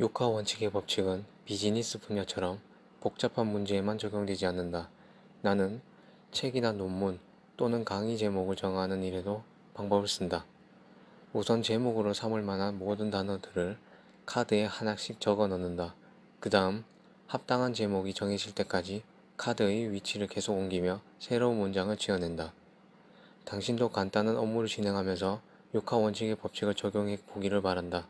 육하 원칙의 법칙은 비즈니스 분야처럼 복잡한 문제에만 적용되지 않는다. 나는 책이나 논문 또는 강의 제목을 정하는 일에도 방법을 쓴다. 우선 제목으로 삼을 만한 모든 단어들을 카드에 하나씩 적어 넣는다. 그 다음 합당한 제목이 정해질 때까지 카드의 위치를 계속 옮기며 새로운 문장을 지어낸다. 당신도 간단한 업무를 진행하면서 육하 원칙의 법칙을 적용해 보기를 바란다.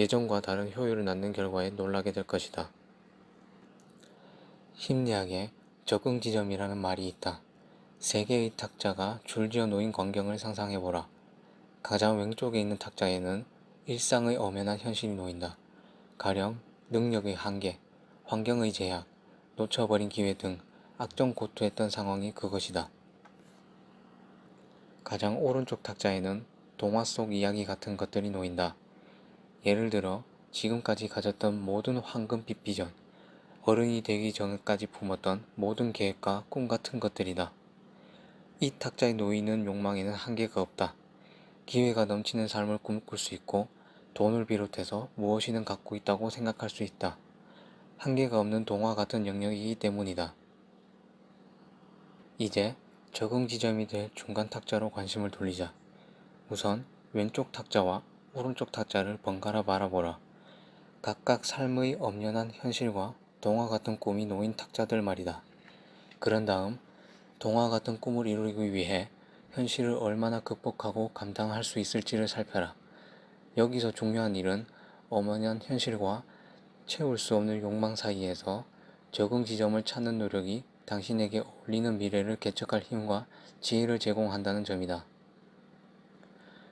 예전과 다른 효율을 낳는 결과에 놀라게 될 것이다. 심리학에 적응 지점이라는 말이 있다. 세 개의 탁자가 줄지어 놓인 광경을 상상해보라. 가장 왼쪽에 있는 탁자에는 일상의 엄연한 현실이 놓인다. 가령 능력의 한계, 환경의 제약, 놓쳐버린 기회 등 악정 고투했던 상황이 그것이다. 가장 오른쪽 탁자에는 동화 속 이야기 같은 것들이 놓인다. 예를 들어 지금까지 가졌던 모든 황금빛 비전, 어른이 되기 전까지 품었던 모든 계획과 꿈 같은 것들이다. 이 탁자에 놓이는 욕망에는 한계가 없다. 기회가 넘치는 삶을 꿈꿀 수 있고 돈을 비롯해서 무엇이든 갖고 있다고 생각할 수 있다. 한계가 없는 동화 같은 영역이기 때문이다. 이제 적응 지점이 될 중간 탁자로 관심을 돌리자. 우선 왼쪽 탁자와 오른쪽 탁자를 번갈아 바라보라. 각각 삶의 엄연한 현실과 동화 같은 꿈이 놓인 탁자들 말이다. 그런 다음 동화 같은 꿈을 이루기 위해 현실을 얼마나 극복하고 감당할 수 있을지를 살펴라. 여기서 중요한 일은 엄연한 현실과 채울 수 없는 욕망 사이에서 적응 지점을 찾는 노력이 당신에게 어울리는 미래를 개척할 힘과 지혜를 제공한다는 점이다.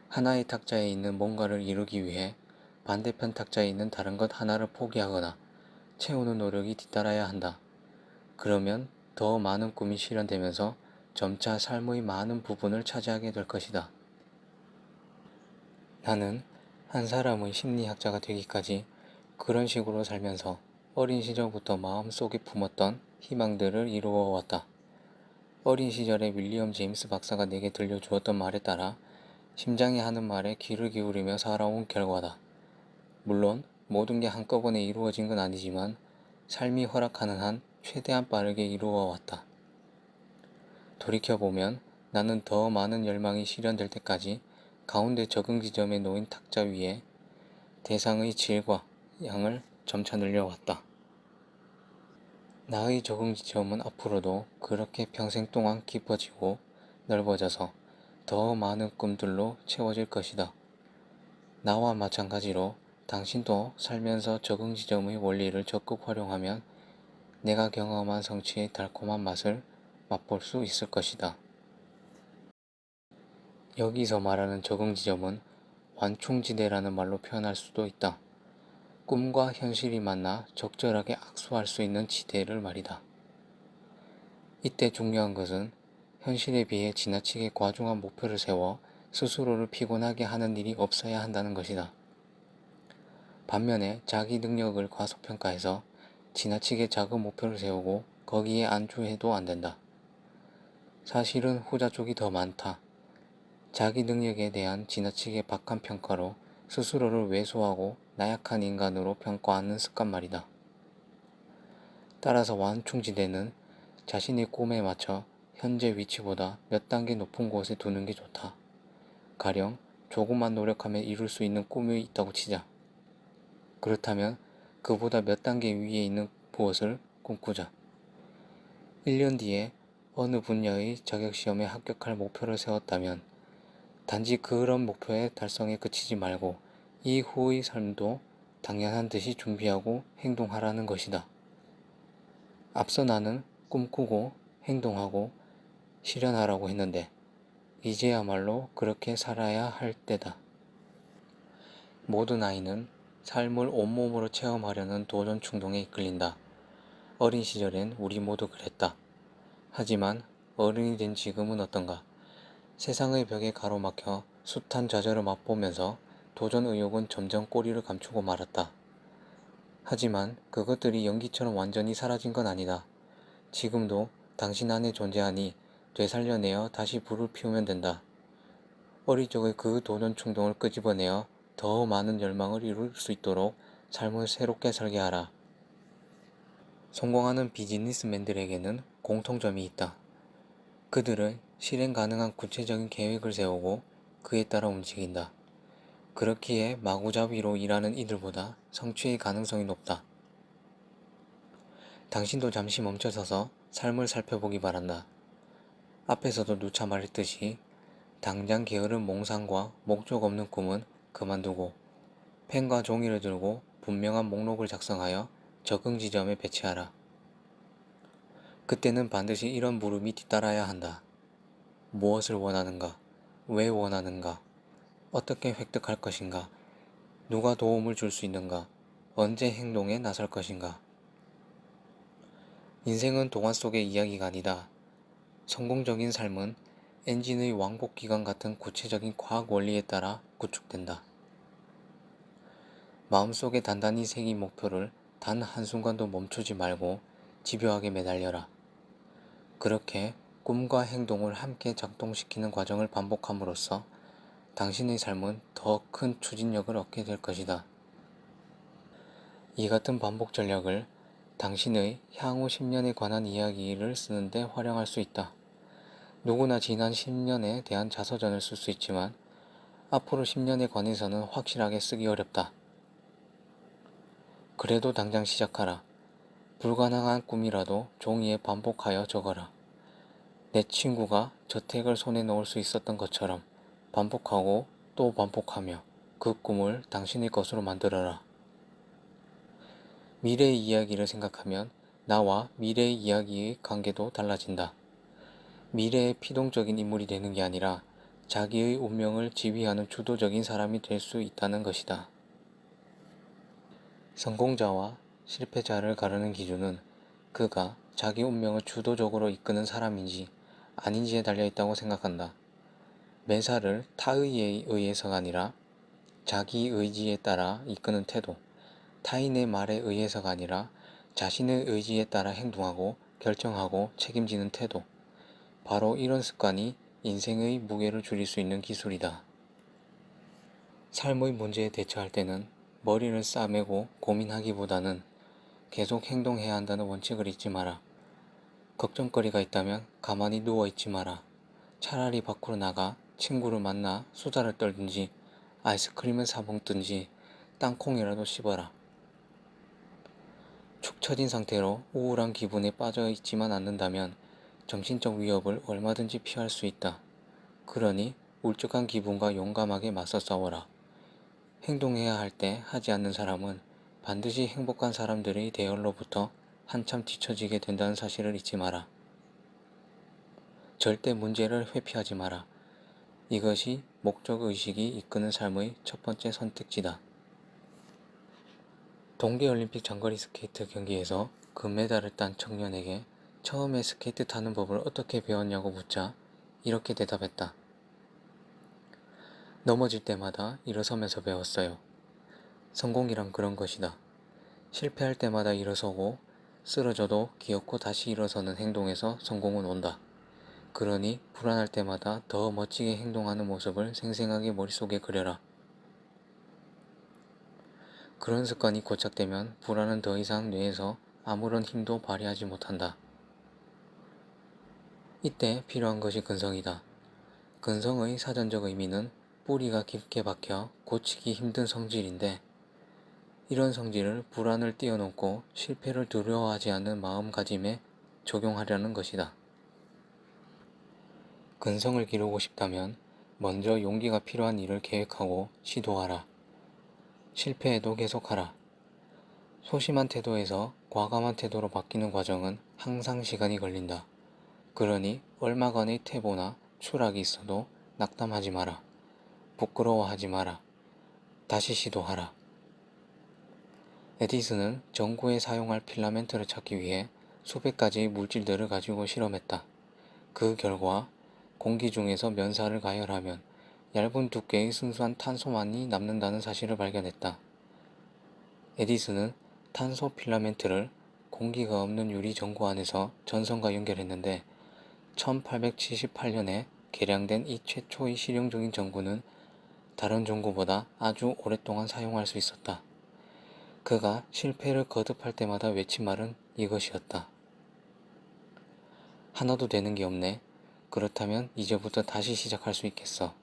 하나의 탁자에 있는 뭔가를 이루기 위해 반대편 탁자에 있는 다른 것 하나를 포기하거나 채우는 노력이 뒤따라야 한다. 그러면 더 많은 꿈이 실현되면서 점차 삶의 많은 부분을 차지하게 될 것이다. 나는 한 사람의 심리학자가 되기까지 그런 식으로 살면서 어린 시절부터 마음속에 품었던 희망들을 이루어 왔다. 어린 시절에 윌리엄 제임스 박사가 내게 들려주었던 말에 따라 심장이 하는 말에 귀를 기울이며 살아온 결과다. 물론 모든 게 한꺼번에 이루어진 건 아니지만 삶이 허락하는 한 최대한 빠르게 이루어 왔다. 돌이켜보면 나는 더 많은 열망이 실현될 때까지 가운데 적응 지점에 놓인 탁자 위에 대상의 질과 양을 점차 늘려왔다. 나의 적응 지점은 앞으로도 그렇게 평생 동안 깊어지고 넓어져서 더 많은 꿈들로 채워질 것이다. 나와 마찬가지로 당신도 살면서 적응 지점의 원리를 적극 활용하면 내가 경험한 성취의 달콤한 맛을 맛볼 수 있을 것이다. 여기서 말하는 적응 지점은 완충지대라는 말로 표현할 수도 있다. 꿈과 현실이 만나 적절하게 악수할 수 있는 지대를 말이다. 이때 중요한 것은 현실에 비해 지나치게 과중한 목표를 세워 스스로를 피곤하게 하는 일이 없어야 한다는 것이다. 반면에 자기 능력을 과소평가해서 지나치게 작은 목표를 세우고 거기에 안주해도 안 된다. 사실은 후자 쪽이 더 많다. 자기 능력에 대한 지나치게 박한 평가로 스스로를 왜소하고 나약한 인간으로 평가하는 습관 말이다. 따라서 완충지대는 자신의 꿈에 맞춰 현재 위치보다 몇 단계 높은 곳에 두는 게 좋다. 가령 조금만 노력하면 이룰 수 있는 꿈이 있다고 치자. 그렇다면 그보다 몇 단계 위에 있는 무엇을 꿈꾸자. 1년 뒤에 어느 분야의 자격시험에 합격할 목표를 세웠다면 단지 그런 목표의 달성에 그치지 말고 이후의 삶도 당연한 듯이 준비하고 행동하라는 것이다. 앞서 나는 꿈꾸고 행동하고 실현하라고 했는데 이제야말로 그렇게 살아야 할 때다. 모든 아이는 삶을 온몸으로 체험하려는 도전 충동에 이끌린다. 어린 시절엔 우리 모두 그랬다. 하지만 어른이 된 지금은 어떤가? 세상의 벽에 가로막혀 숱한 좌절을 맛보면서 도전 의욕은 점점 꼬리를 감추고 말았다. 하지만 그것들이 연기처럼 완전히 사라진 건 아니다. 지금도 당신 안에 존재하니 되살려내어 다시 불을 피우면 된다. 어릴 적의 그 도전 충동을 끄집어내어 더 많은 열망을 이룰 수 있도록 삶을 새롭게 설계하라. 성공하는 비즈니스맨들에게는 공통점이 있다. 그들은 실행 가능한 구체적인 계획을 세우고 그에 따라 움직인다. 그렇기에 마구잡이로 일하는 이들보다 성취의 가능성이 높다. 당신도 잠시 멈춰서서 삶을 살펴보기 바란다. 앞에서도 누차 말했듯이 당장 게으른 몽상과 목적 없는 꿈은 그만두고 펜과 종이를 들고 분명한 목록을 작성하여 적응 지점에 배치하라. 그때는 반드시 이런 물음이 뒤따라야 한다. 무엇을 원하는가? 왜 원하는가? 어떻게 획득할 것인가? 누가 도움을 줄 수 있는가? 언제 행동에 나설 것인가? 인생은 동화 속의 이야기가 아니다. 성공적인 삶은 엔진의 왕복 기간 같은 구체적인 과학 원리에 따라 구축된다. 마음속에 단단히 새긴 목표를 단 한순간도 멈추지 말고 집요하게 매달려라. 그렇게 꿈과 행동을 함께 작동시키는 과정을 반복함으로써 당신의 삶은 더 큰 추진력을 얻게 될 것이다. 이 같은 반복 전략을 당신의 향후 10년에 관한 이야기를 쓰는데 활용할 수 있다. 누구나 지난 10년에 대한 자서전을 쓸 수 있지만 앞으로 10년에 관해서는 확실하게 쓰기 어렵다. 그래도 당장 시작하라. 불가능한 꿈이라도 종이에 반복하여 적어라. 내 친구가 저택을 손에 넣을 수 있었던 것처럼 반복하고 또 반복하며 그 꿈을 당신의 것으로 만들어라. 미래의 이야기를 생각하면 나와 미래의 이야기의 관계도 달라진다. 미래의 피동적인 인물이 되는 게 아니라 자기의 운명을 지휘하는 주도적인 사람이 될 수 있다는 것이다. 성공자와 실패자를 가르는 기준은 그가 자기 운명을 주도적으로 이끄는 사람인지 아닌지에 달려 있다고 생각한다. 매사를 타의에 의해서가 아니라 자기 의지에 따라 이끄는 태도, 타인의 말에 의해서가 아니라 자신의 의지에 따라 행동하고 결정하고 책임지는 태도. 바로 이런 습관이 인생의 무게를 줄일 수 있는 기술이다. 삶의 문제에 대처할 때는 머리를 싸매고 고민하기보다는 계속 행동해야 한다는 원칙을 잊지 마라. 걱정거리가 있다면 가만히 누워 있지 마라. 차라리 밖으로 나가 친구를 만나 수다를 떨든지 아이스크림을 사 먹든지 땅콩이라도 씹어라. 축 처진 상태로 우울한 기분에 빠져 있지만 않는다면 정신적 위협을 얼마든지 피할 수 있다. 그러니 울적한 기분과 용감하게 맞서 싸워라. 행동해야 할 때 하지 않는 사람은 반드시 행복한 사람들의 대열로부터 한참 뒤처지게 된다는 사실을 잊지 마라. 절대 문제를 회피하지 마라. 이것이 목적의식이 이끄는 삶의 첫 번째 선택지다. 동계올림픽 장거리 스케이트 경기에서 금메달을 딴 청년에게 처음에 스케이트 타는 법을 어떻게 배웠냐고 묻자 이렇게 대답했다. 넘어질 때마다 일어서면서 배웠어요. 성공이란 그런 것이다. 실패할 때마다 일어서고 쓰러져도 기어코 다시 일어서는 행동에서 성공은 온다. 그러니 불안할 때마다 더 멋지게 행동하는 모습을 생생하게 머릿속에 그려라. 그런 습관이 고착되면 불안은 더 이상 뇌에서 아무런 힘도 발휘하지 못한다. 이때 필요한 것이 근성이다. 근성의 사전적 의미는 뿌리가 깊게 박혀 고치기 힘든 성질인데 이런 성질을 불안을 뛰어넘고 실패를 두려워하지 않는 마음가짐에 적용하려는 것이다. 근성을 기르고 싶다면 먼저 용기가 필요한 일을 계획하고 시도하라. 실패해도 계속하라. 소심한 태도에서 과감한 태도로 바뀌는 과정은 항상 시간이 걸린다. 그러니 얼마간의 태보나 추락이 있어도 낙담하지 마라. 부끄러워하지 마라. 다시 시도하라. 에디슨은 전구에 사용할 필라멘트를 찾기 위해 수백 가지의 물질들을 가지고 실험했다. 그 결과 공기 중에서 면사를 가열하면 얇은 두께의 순수한 탄소만이 남는다는 사실을 발견했다. 에디슨은 탄소 필라멘트를 공기가 없는 유리 전구 안에서 전선과 연결했는데 1878년에 개량된 이 최초의 실용적인 전구는 다른 전구보다 아주 오랫동안 사용할 수 있었다. 그가 실패를 거듭할 때마다 외친 말은 이것이었다. 하나도 되는 게 없네. 그렇다면 이제부터 다시 시작할 수 있겠어.